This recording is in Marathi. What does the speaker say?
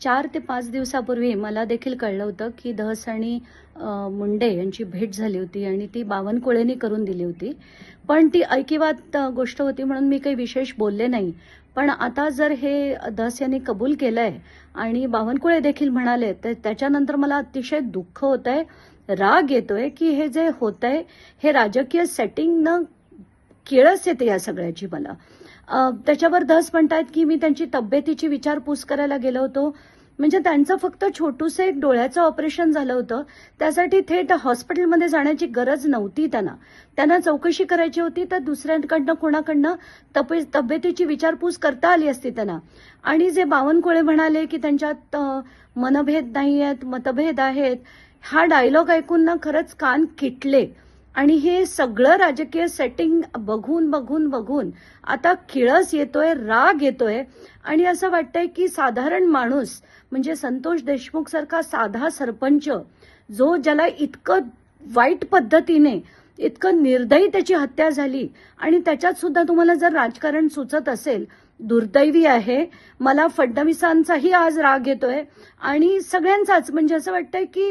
चार ते पाच दिवसापूर्वी मला देखील कळलं होतं की धस आणि मुंडे यांची भेट झाली होती आणि ती बावनकुळेनी करून दिली होती. पण ती ऐकिवात गोष्ट होती म्हणून मी काही विशेष बोलले नाही. पण आता जर हे धस यांनी कबूल केलं आहे आणि बावनकुळे देखील म्हणाले तर त्याच्यानंतर मला अतिशय दुःख होत आहे राग येतोय की हे जे होत आहे हे राजकीय सेटिंग न किळस येते या सगळ्याची मला. त्याच्यावर धस म्हणतायत की मी त्यांची तब्येतीची विचारपूस करायला गेलो होतो. म्हणजे त्यांचं फक्त छोटूसं एक डोळ्याचं ऑपरेशन झालं होतं. त्यासाठी थेट हॉस्पिटलमध्ये जाण्याची गरज नव्हती त्यांना. त्यांना चौकशी करायची होती तर दुसऱ्यांकडनं कोणाकडनं तब्ये तब्येतीची विचारपूस करता आली असती त्यांना. आणि जे बावनकुळे म्हणाले की त्यांच्यात मनभेद नाही आहेत मतभेद आहेत हा डायलॉग ऐकून ना खरंच कान किटले. आणि हे सगळं राजकीय सेटिंग बघून बघून बघून आता किळस येतोय राग येतोय. आणि असं वाटतंय की साधारण माणूस म्हणजे संतोष देशमुख सारखा साधा सरपंच जो ज्याला इतकं वाईट पद्धतीने इतकं निर्दयी त्याची हत्या झाली आणि त्याच्यात सुद्धा तुम्हाला जर राजकारण सुचत असेल दुर्दैवी आहे. मला फडणवीसांचाही आज राग येतोय. आणि सगळ्यांचाच म्हणजे असं वाटतंय की